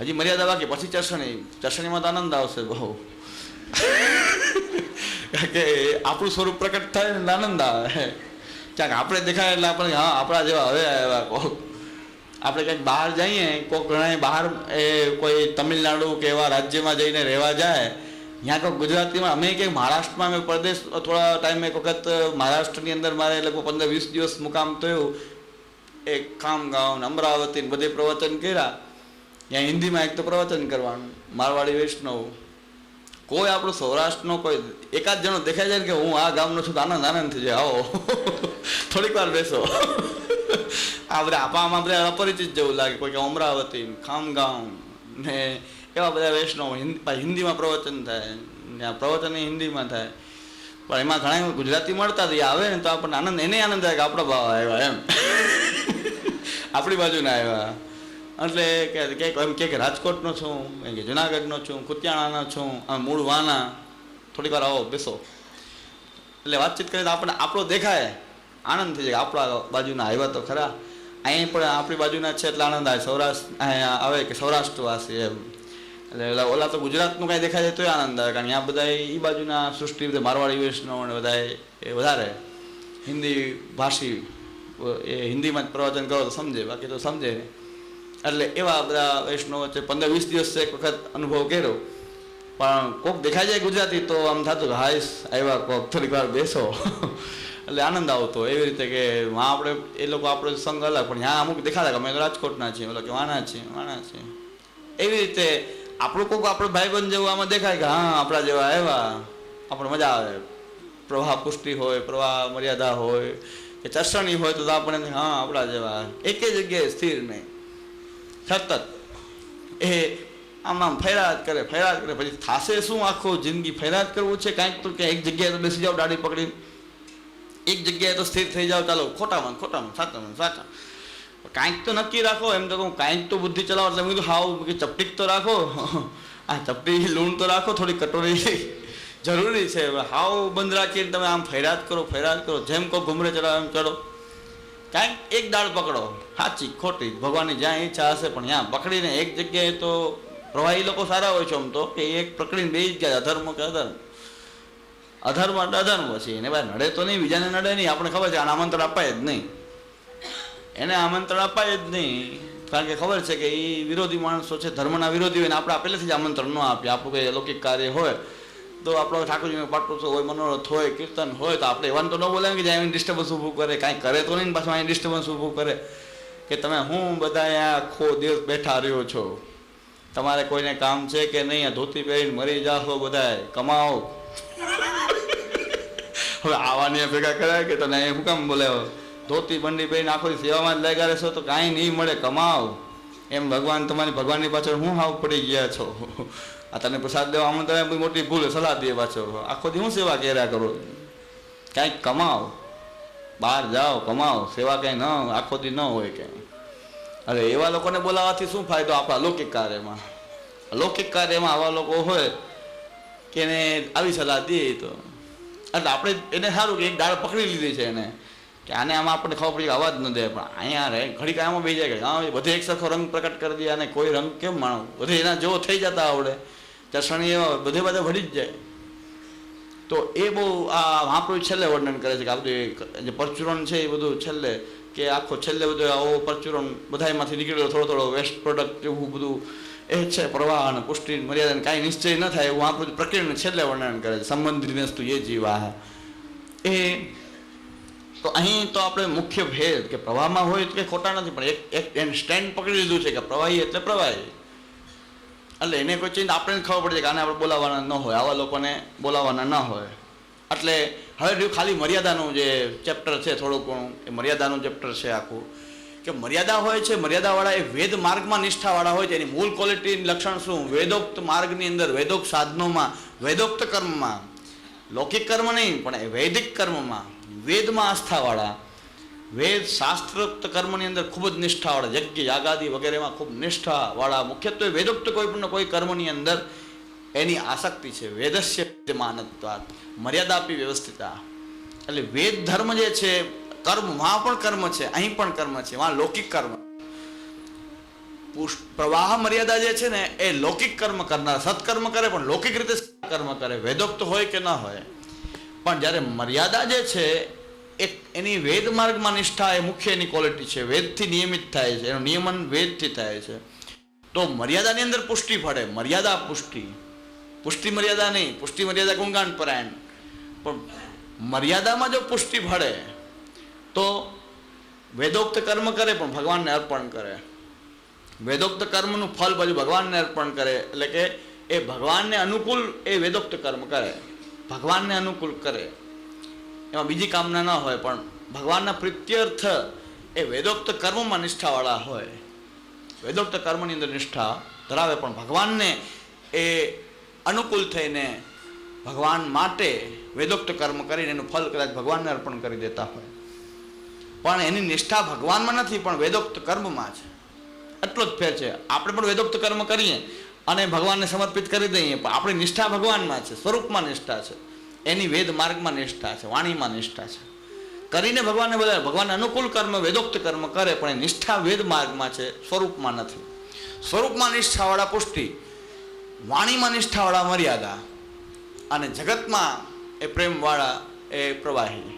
હજી મર્યાદા બાકી, પછી ચરસણી ચરસણીમાં તો આનંદ આવશે બહુ. કે આપણું સ્વરૂપ પ્રકટ થાય ને આનંદ આવે. ક્યાંક આપણે દેખાય એટલે આપણે હા, આપણા જેવા હવે આવ્યા કોક. આપણે ક્યાંક બહાર જઈએ, કોક ઘણા બહાર, એ કોઈ તમિલનાડુ કે એવા રાજ્યમાં જઈને રહેવા જાય ત્યાં કોઈ ગુજરાતીમાં અમે કે મહારાષ્ટ્રમાં અમે પ્રદેશ થોડા ટાઈમ એક વખત મહારાષ્ટ્રની અંદર મારે લગભગ પંદર વીસ દિવસ મુકામ થયું. એક ખામગાંવ અમરાવતી બધે પ્રવચન કર્યા. ત્યાં હિન્દીમાં એક તો પ્રવચન કરવાનું, મારવાડી વૈષ્ણવ. કોઈ આપણો સૌરાષ્ટ્રનો કોઈ એકાદ જણો દેખાય જાય કે હું આ ગામનો છું તો આનંદ આનંદ થઈ જાય, આવો. થોડીક વાર બેસો. આપણે આપામાં આપણે અપરિચિત જેવું લાગે, કોઈ અમરાવતી ખામગાંવ ને એવા બધા વૈષ્ણવ. હિન્દી હિન્દીમાં પ્રવચન થાય આ પ્રવચન હિન્દીમાં થાય. પણ એમાં ઘણા ગુજરાતી મળતા એ આવે ને તો આપણને આનંદ, એને આનંદ થાય કે આપણો ભાવ આવ્યા એમ. આપણી બાજુના આવ્યા. એટલે કે કંઈક એમ કે રાજકોટનો છું કે જુનાગઢનો છું, કુતિયાણાનો છું, આ મૂળ વાના. થોડીક વાર આવો, બેસો. એટલે વાતચીત કરીએ તો આપણને આપણો દેખાય. આનંદ થઈ જાય આપણા બાજુના આવ્યા તો ખરા. અહીં પણ આપણી બાજુના છે એટલે આનંદ આવે. સૌરાષ્ટ્ર આવે કે સૌરાષ્ટ્રવાસી એમ. એટલે ઓલા- તો ગુજરાતનું કાંઈ દેખાય તો આનંદ આવે, કારણ કે આ બધા એ બાજુના સૃષ્ટિ બધા મારવાડી વૈષ્ણવ અને બધા એ વધારે. હિન્દી ભાષી, એ હિન્દીમાં જ પ્રવચન કરો તો સમજે, બાકી તો સમજે નહીં. એટલે એવા બધા વૈષ્ણવ વચ્ચે પંદર વીસ દિવસ એક વખત અનુભવ કર્યો. પણ કોક દેખાઈ જાય ગુજરાતી તો આમ થતું કે હાઈસ આવ્યા કોક થોડીક વાર બેસો. એટલે આનંદ આવતો એવી રીતે કે માં આપણે, એ લોકો આપણો સંઘ અલગ, પણ ત્યાં અમુક દેખાતા કે અમે રાજકોટના છીએ, ઓલા કે વાના છીએ વાના છીએ. એવી રીતે આપણું કોઈક આપણો ભાઈબંધ જેવું આમાં દેખાય કે, હા, આપણા જેવા આવ્યા. આપણે મજા આવે. પ્રવાહ પુષ્ટિ હોય, પ્રવાહ મર્યાદા હોય, કે ચસણી હોય તો આપણે હા, આપણા જેવા. એક જગ્યાએ સ્થિર નહીં. સતત. એ આમ આમ ફેરાત કરે ફેરાત કરે. પછી થાશે શું આખો જિંદગી ફેરાત કરવું છે? કાંઈક તો કે એક જગ્યાએ તો બેસી જાઓ, દાઢી પકડી એક જગ્યાએ તો સ્થિર થઈ જાઓ, ચાલો, ખોટામાં ખોટામાં, સાચામાં સાચા. કાંઈક તો નક્કી રાખો, એમ તો કહું, કાંઈક તો બુદ્ધિ ચલાવો. એટલે કીધું હાવ ચપટી તો રાખો. આ ચપટી લૂણ તો રાખો, થોડી કટોરી જરૂરી છે. હાવ બંધ રાખીને તમે આમ ફેરાત કરો ફેરાત કરો. જેમ કહો ઘુમરે ચડાવો, એમ ચડો. કાંઈક એક દાળ પકડો. સાચી, ખોટી. ભગવાનની જ્યાં ઈચ્છા હશે, પણ ત્યાં પકડીને એક જગ્યાએ તો પ્રવાહી લોકો સારા હોય છે આમ તો, કે એક પકડીને બે જ ગયા અધર્મ કે અધર્મ. અધર્મ એટલે અધર્મ પછી. એને ભાઈ નડે તો નહીં, બીજાને નડે નહીં. આપણે ખબર છે, આને આમંત્રણ અપાય જ નહીં. એને આમંત્રણ અપાય જ નહીં. કારણ કે ખબર છે કે એ વિરોધી માણસો છે, ધર્મના વિરોધી હોય ને આપણે પહેલેથી જ આમંત્રણ ન આપીએ આપણું કોઈ અલૌકિક કાર્ય હોય, તો આપણો ઠાકોરજીનો પાટોત્સવ હોય, મનોરથ હોય, કીર્તન હોય, તો આપણે એવાનું તો ન બોલાવે કે જ્યાં આવીને ડિસ્ટર્બન્સ ઊભું કરે. કાંઈ કરે તો નહીં પાછું અહીં ડિસ્ટર્બન્સ ઊભું કરે. કે તમે હું બધા અહીંયા આખો દિવસ બેઠા રહ્યો છો? તમારે કોઈને કામ છે કે નહીં? ધોતી પહેરીને મરી જાશો બધાય કમાઓ. હવે આવાની ભેગા કરાય કે તને અહીં હું કામ બોલાવો ધોતી બંડી પહેરીને આખો સેવામાં જ લાગ્યા રહેશો તો કાંઈ નહીં મળે, કમાવ. એમ ભગવાન તમારી ભગવાનની પાછળ હું હાવ પડી ગયા છો. આ તને પ્રસાદ દેવા આમંત્રણ તમે મોટી ભૂલ સલાહ દે પાછો. આખો દી હું સેવા કર્યા કરો? કાંઈક કમાવ. બહાર જાઓ કમાઓ સેવા કંઈ ન આખો દી ન હોય કંઈ. અરે એવા લોકોને બોલાવવાથી શું ફાયદો આપણા લૌકિક કાર્યમાં? લૌકિક કાર્યમાં આવા લોકો હોય કે એને આવી સલાહ દે તો. એટલે આપણે એને સારું કે એક દાળ પકડી લીધી છે એને. કે આને આમાં આપણને ખબર પડી કે જ ન દે. પણ અહીંયા રહે. ઘડીક આમાં બે જાય એ બધે એક સરખો રંગ પ્રકટ કરી દે અને કોઈ રંગ કેમ માણો? બધે એના જેવો થઈ જતા આવડે. ચસણી એવા બધે બધે વળી જ જાય. તો એ બહુ આ મહાપ્રભુ છેલ્લે વર્ણન કરે છે કે આ બધું જે પરચુરણ છે એ બધું છેલ્લે કે આખો છેલ્લે બધું આવો પરચુરણ બધાયમાંથી નીકળેલો થોડો થોડો વેસ્ટ પ્રોડક્ટ એવું બધું એ છે, પ્રવાહ અને પુષ્ટિ મર્યાદા કાંઈ નિશ્ચય ન થાય એવું આપણું પ્રક્રિયાને છેલ્લે વર્ણન કરે છે. સંબંધિત વસ્તુ એ જીવા એ તો અહીં તો આપણે મુખ્ય ભેદ કે પ્રવાહમાં હોય કે ખોટા નથી, પણ એક એક એને સ્ટેન્ડ પકડી લીધું છે કે પ્રવાહી એટલે પ્રવાહી. એટલે એને કોઈ ચિંતા આપણે ખબર પડે કે આને આપણે બોલાવવાના ન હોય, આવા લોકોને બોલાવવાના ન હોય. એટલે હવે ખાલી મર્યાદાનું જે ચેપ્ટર છે થોડુંક ઘણું, એ મર્યાદાનું ચેપ્ટર છે આખું. કે મર્યાદા હોય છે, મર્યાદાવાળા એ વેદ માર્ગમાં નિષ્ઠાવાળા હોય છે, એની મૂળ ક્વોલિટી લક્ષણ શું? વેદોક્ત માર્ગની અંદર, વેદોક્ત સાધનોમાં, વેદોક્ત કર્મમાં. લૌકિક કર્મ નહીં, પણ એ વૈદિક કર્મમાં. વેદમાં આસ્થાવાળા, વેદ શાસ્ત્રોક્ત કર્મની અંદર ખૂબ જ નિષ્ઠાવાળા, યજ્ઞ, યાગાદી વગેરેમાં ખૂબ નિષ્ઠાવાળા, મુખ્યત્વે વેદોક્ત કોઈ પણ કોઈ કર્મની અંદર એની આસક્તિ છે. વેદસ્ય માનત્વાત મર્યાદાપી વ્યવસ્થિતા. એટલે વેદ ધર્મ જે છે, કર્મ વહાં પણ કર્મ છે, અહીં પણ કર્મ છે, માં લૌકિક કર્મ. પ્રવાહ મર્યાદા જે છે ને, એ લૌકિક કર્મ કરનાર, સત્કર્મ કરે, પણ લૌકિક રીતે કર્મ કરે. વેદોક્ત હોય કે ન હોય, પણ જ્યારે મર્યાદા જે છે એક એની વેદ માર્ગમાં નિષ્ઠા એ મુખ્ય એની ક્વોલિટી છે. વેદથી નિયમિત થાય છે. એનું નિયમન વેદથી થાય છે. તો મર્યાદાની અંદર પુષ્ટિ ફળે. મર્યાદા પુષ્ટિ. પુષ્ટિ મર્યાદા નહીં. પુષ્ટિ મર્યાદા ગુણગાન પરાયણ. પણ મર્યાદામાં જો પુષ્ટિ ફળે, તો વેદોક્ત કર્મ કરે પણ ભગવાનને અર્પણ કરે. વેદોક્ત કર્મનું ફલ બધું ભગવાનને અર્પણ કરે. એટલે કે એ ભગવાનને અનુકૂળ એ વેદોક્ત કર્મ કરે. ભગવાનને અનુકૂળ કરે. એમાં બીજી કામના ન હોય, પણ ભગવાનના પ્રીત્યર્થ એ વેદોક્ત કર્મમાં નિષ્ઠાવાળા હોય. વેદોક્ત કર્મની અંદર નિષ્ઠા ધરાવે, પણ ભગવાનને એ અનુકૂળ થઈને ભગવાન માટે વેદોક્ત કર્મ કરીને એનું ફલ કદાચ ભગવાનને અર્પણ કરી દેતા હોય. પણ એની નિષ્ઠા ભગવાનમાં નથી, પણ વેદોક્ત કર્મમાં છે એટલો જ ફેર છે. આપણે પણ વેદોક્ત કર્મ કરીએ અને ભગવાનને સમર્પિત કરી દઈએ, પણ આપણી નિષ્ઠા ભગવાનમાં છે, સ્વરૂપમાં નિષ્ઠા છે. એની વેદ માર્ગમાં નિષ્ઠા છે, વાણીમાં નિષ્ઠા છે. કરીને ભગવાનને બધા ભગવાન અનુકૂળ કર્મ, વેદોક્ત કર્મ કરે, પણ એ નિષ્ઠા વેદ માર્ગમાં છે, સ્વરૂપમાં નથી. સ્વરૂપમાં નિષ્ઠાવાળા પુષ્ટિ, વાણીમાં નિષ્ઠાવાળા મર્યાદા, અને જગતમાં એ પ્રેમવાળા, એ પ્રવાહી.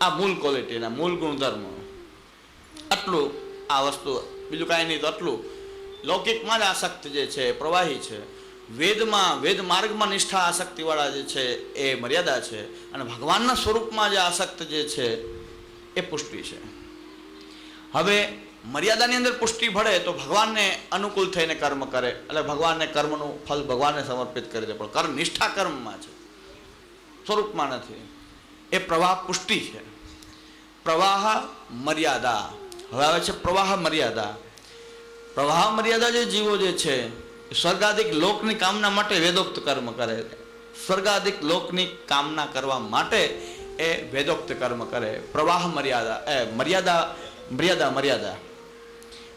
આ મૂળ ક્વોલિટીના મૂળ ગુણધર્મ. આટલું આ વસ્તુ, બીજું કાંઈ નહીં, તો આટલું. લૌકિકમાં જ આસક્ત જે છે પ્રવાહી છે. વેદમાં, વેદ માર્ગમાં નિષ્ઠા આસક્તિવાળા જે છે એ મર્યાદા છે અને ભગવાનના સ્વરૂપમાં જે આસક્ત જે છે એ પુષ્ટિ છે. હવે મર્યાદાની અંદર પુષ્ટિ ભળે તો ભગવાનને અનુકૂળ થઈને કર્મ કરે. એટલે ભગવાનને કર્મનું ફલ ભગવાનને સમર્પિત કરી દે. પણ કર્મ નિષ્ઠા કર્મમાં છે. સ્વરૂપમાં નથી. એ પ્રવાહ પુષ્ટિ છે. પ્રવાહ મર્યાદા. હવે આવે છે પ્રવાહ મર્યાદા. પ્રવાહ મર્યાદા જે જીવો જે છે સ્વર્ગાધિક લોકની કામના માટે વેદોક્ત કર્મ કરે સ્વર્ગાધિક લોકની કામના કરવા માટે એ વેદોક્ત કર્મ કરે. પ્રવાહ મર્યાદા, એ મર્યાદા મર્યાદા મર્યાદા.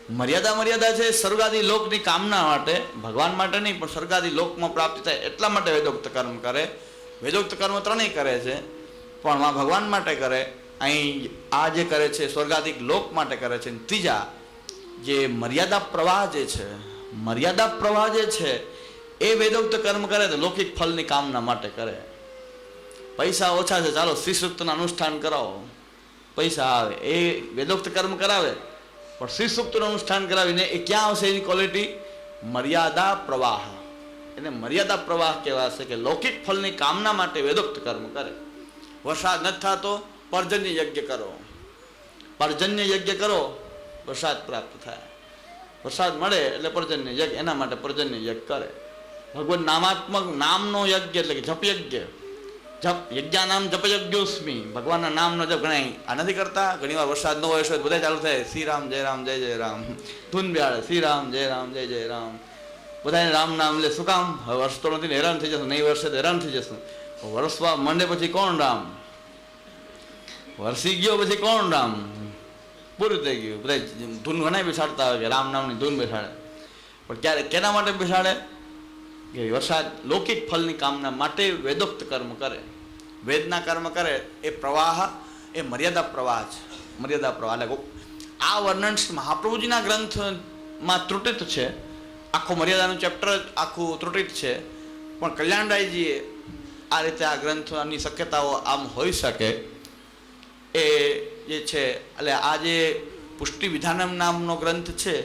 મર્યાદા મર્યાદા છે સ્વર્ગાદી લોકની કામના માટે, ભગવાન માટે નહીં, પણ સ્વર્ગાદી લોકમાં પ્રાપ્તિ થાય એટલા માટે વેદોક્ત કર્મ કરે. વેદોક્ત કર્મ ત્રણેય કરે છે, પણ માં ભગવાન માટે કરે. અહીં આ જે કરે છે, સ્વર્ગાધિક લોક માટે કરે છે ત્રીજા જે મર્યાદા પ્રવાહ જે છે મર્યાદા પ્રવાહ જે છે, એ વેદોક્ત કર્મ કરે તો લૌકિક ફળની કામના માટે કરે. પૈસા ઓછા છે, ચાલો શ્રીસુક્તનું અનુષ્ઠાન કરાવો. પૈસા આવે, એ વેદોક્ત કર્મ કરાવે, પણ શ્રીસુક્તનું અનુષ્ઠાન કરાવીને એ ક્યાં આવશે એની ક્વોલિટી મર્યાદા પ્રવાહ. એને મર્યાદા પ્રવાહ કહેવાશે કે લૌકિક ફળની કામના માટે વેદોક્ત કર્મ કરે. વરસાદ નથી થતો, પર્જન્ય યજ્ઞ કરો. પર્જન્ય યજ્ઞ કરો, વરસાદ પ્રાપ્ત થાય. વરસાદ મળે એટલે પર્જન્ય યજ્ઞ, એના માટે પર્જન્ય યજ્ઞ કરે. ભગવાન નામાત્મક નામનો યજ્ઞ એટલે કે જપ યજ્ઞ જપ, યજ્ઞા નામ જપ યજ્ઞોસ્મી ભગવાનના નામનો જપ ગણાય. આ નથી કરતા. ઘણીવાર વરસાદ ન હોય બધા ચાલુ થાય. શ્રી રામ, જય રામ, જય જય રામ. ધૂન બેહાડે શ્રી રામ, જય રામ, જય જય રામ. બધાને રામ નામ લે. શું કામ? હવે વર્ષ તો નથી હેરાન થઈ જશું. નહીં વર્ષે તો હેરાન થઈ જશું. વરસવા માંડે પછી કોણ રામ? વરસી ગયો પછી કોણ રામ? પૂરું થઈ ગયું. બધા ધૂન ઘણા બેસાડતા હોય કે રામ નામની ધૂન બેસાડે. પણ ક્યારે, કેના માટે બેસાડે? કે વરસાદ લૌકિક ફલની કામના માટે વેદોક્ત કર્મ કરે. વેદના કર્મ કરે, એ પ્રવાહ, એ મર્યાદા પ્રવાહ છે. મર્યાદા પ્રવાહ. એટલે આ વર્ણન મહાપ્રભુજીના ગ્રંથમાં ત્રુટિત છે. આખું મર્યાદાનું ચેપ્ટર આખું ત્રુટિત છે. પણ કલ્યાણરાયજીએ આ રીતે આ ગ્રંથની શક્યતાઓ આમ હોઈ શકે. એ જે છે, એટલે આ જે પુષ્ટિ વિધાનમ નામનો ગ્રંથ છે,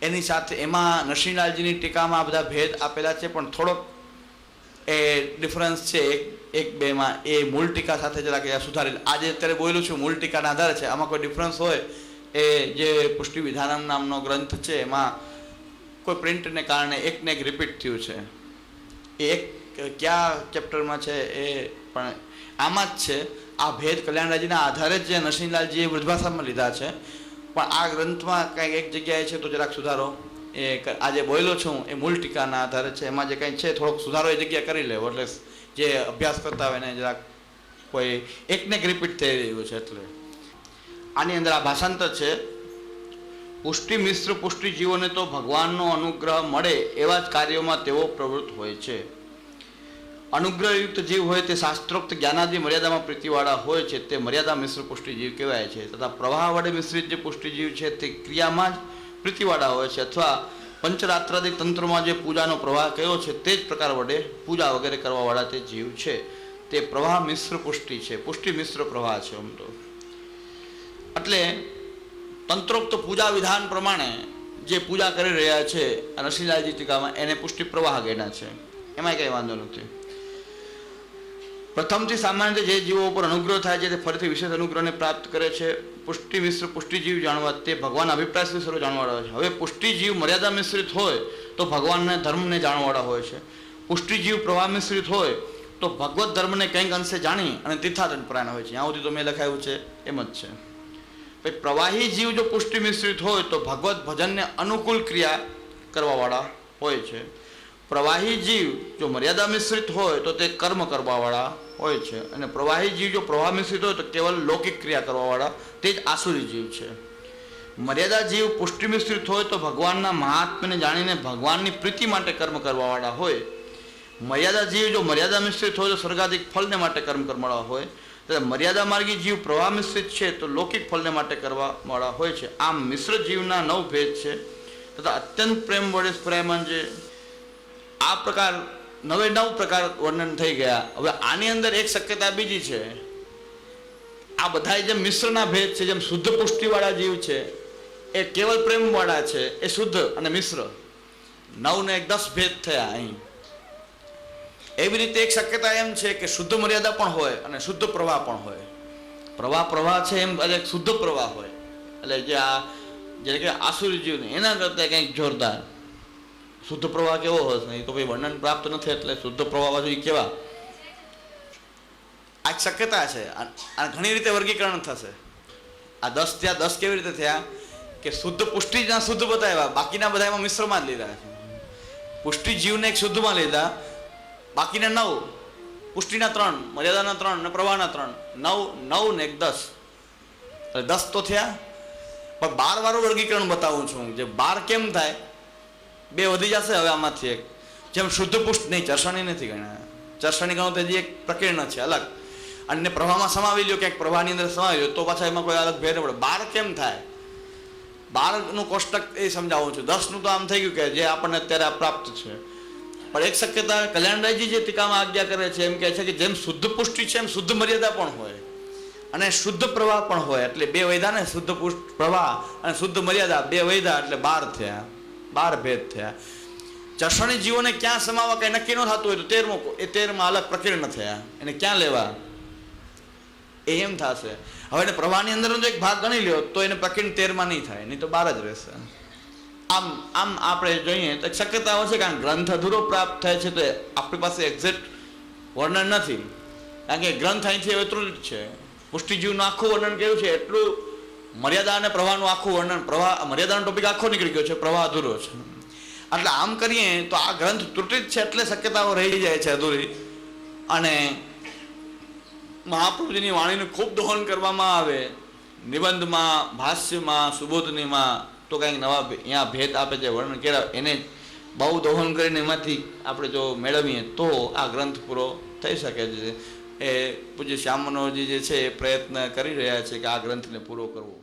એની સાથે એમાં નરસિંહલાલજીની ટીકામાં બધા ભેદ આપેલા છે, પણ થોડોક એ ડિફરન્સ છે એક એક, બેમાં. એ મૂળ ટીકા સાથે જરાક સુધારેલ આજે અત્યારે બોલું છું, મૂળ ટીકાના આધારે છે. આમાં કોઈ ડિફરન્સ હોય, એ જે પુષ્ટિ વિધાનમ નામનો ગ્રંથ છે, એમાં કોઈ પ્રિન્ટને કારણે એકને એક રિપીટ થયું છે. એ એક, કયા ચેપ્ટરમાં છે એ, પણ આમાં જ છે. આ ભેદ કલ્યાણરાજીના આધારે જ જે નરસિંહલાલજીએ વૃદ્ધભાષામાં લીધા છે. પણ આ ગ્રંથમાં કંઈક એક જગ્યાએ છે, તો જરાક સુધારો. એ આજે બોલ્યો છું, એ મૂળ ટીકાના આધારે છે. એમાં જે કંઈ છે, થોડોક સુધારો એ જગ્યાએ કરી લેવો. એટલે જે અભ્યાસ કરતા હોય એને જરાક કોઈ એકને એક રિપીટ થઈ રહ્યું છે, એટલે. આની અંદર આ ભાષાંતર છે. પુષ્ટિ મિશ્ર પુષ્ટિ જીવોને તો ભગવાનનો અનુગ્રહ મળે એવા જ કાર્યોમાં તેઓ પ્રવૃત્ત હોય છે. અનુગ્રહયુક્ત જીવ હોય તે શાસ્ત્રોક્ત જ્ઞાનાદિ મર્યાદામાં પ્રીતિવાળા હોય છે, તે મર્યાદા મિશ્ર પુષ્ટિજીવ કહેવાય છે. તથા પ્રવાહ વડે મિશ્રિત જે પુષ્ટિ જીવ છે, તે ક્રિયામાં જ પ્રીતિવાળા હોય છે. અથવા પંચરાત્રાદિક તંત્રમાં જે પૂજાનો પ્રવાહ કયો છે, તે જ પ્રકાર વડે પૂજા વગેરે કરવાવાળા તે જીવ છે. તે પ્રવાહ મિશ્ર પુષ્ટિ છે. પુષ્ટિ મિશ્ર પ્રવાહ છે આમ તો. એટલે તંત્રોક્ત પૂજા વિધાન પ્રમાણે જે પૂજા કરી રહ્યા છે, નરસિંહલાલજી ટીકામાં એને પુષ્ટિ પ્રવાહ ગણ્યા છે. એમાં કંઈ વાંધો નથી. પ્રથમથી સામાન્ય જે જીવો ઉપર અનુગ્રહ થાય છે, તે ફરીથી વિશેષ અનુગ્રહને પ્રાપ્ત કરે છે. પુષ્ટિ મિશ્ર પુષ્ટિ જીવ જાણવા, તે ભગવાન અભિપ્રાય સુધી જાણવાળા છે. હવે પુષ્ટિ જીવ મર્યાદા મિશ્રિત હોય, તો ભગવાનને ધર્મને જાણવાળા હોય છે. પુષ્ટિ જીવ પ્રવાહ મિશ્રિત હોય, તો ભગવત ધર્મને કંઈક અંશે જાણી અને તીર્થાટન પરાયણ હોય છે. ત્યાં સુધી તો મેં લખાયું છે, એમ જ છે. પછી પ્રવાહી જીવ જો પુષ્ટિ મિશ્રિત હોય, તો ભગવત ભજનને અનુકૂળ ક્રિયા કરવાવાળા હોય છે. પ્રવાહી જીવ જો મર્યાદા મિશ્રિત હોય, તો તે કર્મ કરવાવાળા હોય છે. અને પ્રવાહી જીવ જો પ્રવાહ મિશ્રિત હોય તો કેવલ લૌકિક ક્રિયા કરવાવાળા તે જ આસુરી જીવ છે. મર્યાદા જીવ પુષ્ટિ મિશ્રિત હોય તો ભગવાનના મહાત્મ્યને જાણીને ભગવાનની પ્રીતિ માટે કર્મ કરવાવાળા હોય. મર્યાદા જીવ જો મર્યાદા મિશ્રિત હોય તો સ્વર્ગાધિક ફળને માટે કર્મ કરવાવાળા હોય. તથા મર્યાદા માર્ગી જીવ પ્રવાહ મિશ્રિત છે તો લૌકિક ફળને માટે કરવાવાળા હોય છે. આમ મિશ્ર જીવના નવ ભેદ છે. તથા અત્યંત પ્રેમ વડે પ્રેમન જે આ પ્રકાર નવે નવ પ્રકાર વર્ણન થઈ ગયા. હવે આની અંદર એક શક્યતા બીજી છે. આ બધા જેમ મિશ્રના ભેદ છે, જેમ શુદ્ધ પુષ્ટિવાળા જીવ છે, એ કેવલ પ્રેમવાળા છે, એ શુદ્ધ અને મિશ્ર. નવ ને એક દસ ભેદ થયા અહીં. એવી રીતે એક શક્યતા એમ છે કે શુદ્ધ મર્યાદા પણ હોય અને શુદ્ધ પ્રવાહ પણ હોય. પ્રવાહ પ્રવાહ છે એમ, એટલે શુદ્ધ પ્રવાહ હોય. એટલે જે આ જે કે આસુરી જીવ એના કરતાં કંઈક જોરદાર. શુદ્ધ પ્રવાહ કેવો હશે એ તો ભાઈ વર્ણન પ્રાપ્ત નથી એટલે શુદ્ધ પ્રવાહ એ કેવા? આ શક્યતા છે. આ ઘણી રીતે વર્ગીકરણ થશે. આ દસ થયા દસ કેવી રીતે થયા? કે શુદ્ધ પુષ્ટિ જ શુદ્ધ બતાવ્યા. બાકીના બધા એમાં મિશ્રમાં જ લીધા. પુષ્ટિ જીવને એક શુદ્ધમાં લીધા. બાકીના નવ. પુષ્ટિના ત્રણ, મર્યાદાના ત્રણ અને પ્રવાહના ત્રણ. નવ નવ ને એક દસ. એટલે દસ તો થયા. પણ બાર વાળું વર્ગીકરણ બતાવું છું જે બાર કેમ થાય? બે વધી જશે હવે આમાંથી એક. જેમ શુદ્ધ પુષ્ટ નહીં ચરસણી નથી ગણ્યા ચરસણી ગણો તો એક પ્રકીર્ણ છે, અલગ. અને પ્રવાહમાં સમાવી લ્યો, ક્યાંક પ્રવાહની અંદર સમાવી લ્યો, તો પાછા એમાં કોઈ અલગ ભેદ પડે. બાર કેમ થાય? બારનું કોષ્ટક એ સમજાવું છું. દસનું તો આમ થઈ ગયું કે જે આપણને અત્યારે પ્રાપ્ત છે. પણ એક શક્યતા કલ્યાણરાયજી જે ટીકામાં આજ્ઞા કરે છે, એમ કહે છે કે જેમ શુદ્ધ પુષ્ટિ છે, એમ શુદ્ધ મર્યાદા પણ હોય. અને શુદ્ધ પ્રવાહ પણ હોય. એટલે બે વૈધા ને શુદ્ધ પુષ્ટ પ્રવાહ અને શુદ્ધ મર્યાદા, બે વૈધા એટલે બાર થયા. બાર ભેદ થયા. ચર્ષણી જીવોને ક્યાં સમાવવા કંઈ નક્કી ન થતું હોય તો તેરમો એ તેરમાં અલગ પ્રકીર્ણ થયા. એને ક્યાં લેવા? એ એમ થશે. હવે એને પ્રવાહની અંદરનો જો એક ભાગ ગણી લ્યો, તો એને પ્રકીર્ણ તેરમાં નહીં થાય, નહીં તો બાર જ રહેશે. આમ આમ આપણે જોઈએ તો એક શક્યતાઓ છે કારણ ગ્રંથ અધૂરો પ્રાપ્ત થાય છે તો આપણી પાસે એક્ઝેક્ટ વર્ણન નથી. કારણ કે ગ્રંથ અહીંથી એટલું જ છે. પુષ્ટિજીવનું આખું વર્ણન કેવું છે? એટલું મર્યાદા અને પ્રવાહનું આખું વર્ણન, પ્રવાહ મર્યાદાનો ટોપિક આખો નીકળી ગયો છે, પ્રવાહ અધૂરો છે. એટલે આમ કરીએ તો આ ગ્રંથ ત્રુટિત છે એટલે શક્યતાઓ રહી જાય છે અધૂરી. અને મહાપ્રભુજીની વાણીનું ખૂબ દોહન કરવામાં આવે. નિબંધમાં, ભાષ્યમાં, સુબોધનીમાં તો કંઈક નવા અહીંયા ભેદ આપે છે, વર્ણન કર્યા, એને બહુ દોહન કરીને એમાંથી આપણે જો મેળવીએ તો આ ગ્રંથ પૂરો થઈ શકે છે. એ પૂજ્ય શ્યામ જે છે એ પ્રયત્ન કરી રહ્યા છે કે આ ગ્રંથને પૂરો કરવો.